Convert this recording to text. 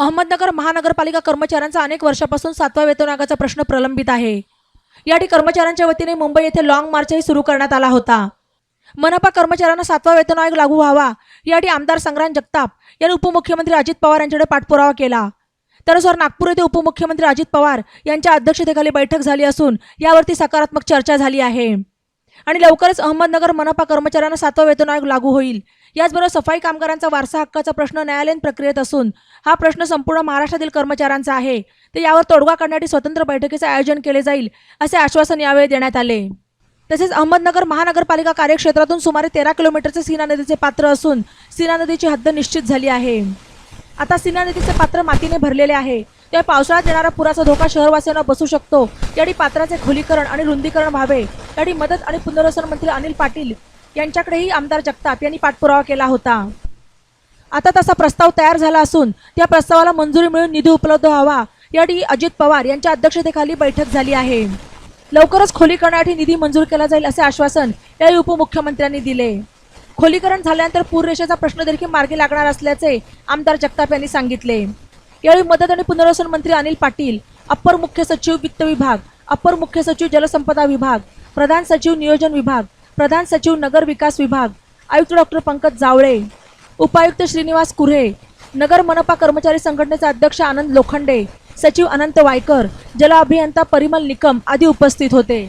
अहमदनगर महानगरपालिका कर्मचाऱ्यांचा अनेक वर्षापासून सातवा वेतन आयोगाचा प्रश्न प्रलंबित आहे. यासाठी कर्मचाऱ्यांच्या वतीने मुंबई येथे लॉंग मार्चही सुरू करण्यात आला होता. मनपा कर्मचाऱ्यांना सातवा वेतन आयोग लागू व्हावा यासाठी आमदार संग्राम जगताप यांनी उपमुख्यमंत्री अजित पवार यांच्याकडे पाठपुरावा केला. त्यानुसार नागपूर येथे उपमुख्यमंत्री अजित पवार यांच्या अध्यक्षतेखाली बैठक झाली असून यावरती सकारात्मक चर्चा झाली आहे. आणि लवकरच अहमदनगर मनपा कर्मचाऱ्यांना सातवा वेतन आयोग लागू होईल. याचबरोबर सफाई कामगारांचा वारसा हक्काचा प्रश्न न्यायालयीन प्रक्रियेत असून हा प्रश्न संपूर्ण महाराष्ट्रातील कर्मचाऱ्यांचा आहे. ते यावर तोडगा काढण्यासाठी स्वतंत्र बैठकीचे आयोजन केले जाईल असे आश्वासन यावेळी देण्यात आले. तसेच अहमदनगर महानगरपालिका कार्यक्षेत्रातून सुमारे तेरा किलोमीटरचे सीना नदीचे पात्र असून सीना नदीची हद्द निश्चित झाली आहे. आता सिन्हा नदीचे पात्र मातीने भरलेले आहे. त्या पावसाळ्यात येणारा पुराचा धोका शहरवासियांना बसू शकतो. यासाठी पात्राचे खोलीकरण आणि रुंदीकरण व्हावे. यासाठी मदत आणि पुनर्वसन मंत्री अनिल पाटील यांच्याकडेही आमदार जगताप यांनी पाठपुरावा केला होता. आता तसा प्रस्ताव तयार झाला असून त्या प्रस्तावाला मंजुरी मिळून निधी उपलब्ध व्हावा. यासाठी अजित पवार यांच्या अध्यक्षतेखाली बैठक झाली आहे. लवकरच खोलीकरणासाठी निधी मंजूर केला जाईल असे आश्वासन यावेळी उपमुख्यमंत्र्यांनी दिले. खोलीकरण झाल्यानंतर पूररेषेचा प्रश्न देखील मार्गी लागणार असल्याचे आमदार जगताप यांनी सांगितले. यावेळी मदत आणि पुनर्वसन मंत्री अनिल पाटील अप्पर मुख्य सचिव वित्त विभाग अप्पर मुख्य सचिव जलसंपदा विभाग प्रधान सचिव नियोजन विभाग प्रधान सचिव नगर विकास विभाग आयुक्त डॉक्टर पंकज जावळे उपायुक्त श्रीनिवास कुऱ्हे नगर मनपा कर्मचारी संघटनेचे अध्यक्ष आनंद लोखंडे सचिव अनंत वायकर जल अभियंता परिमल निकम आदी उपस्थित होते.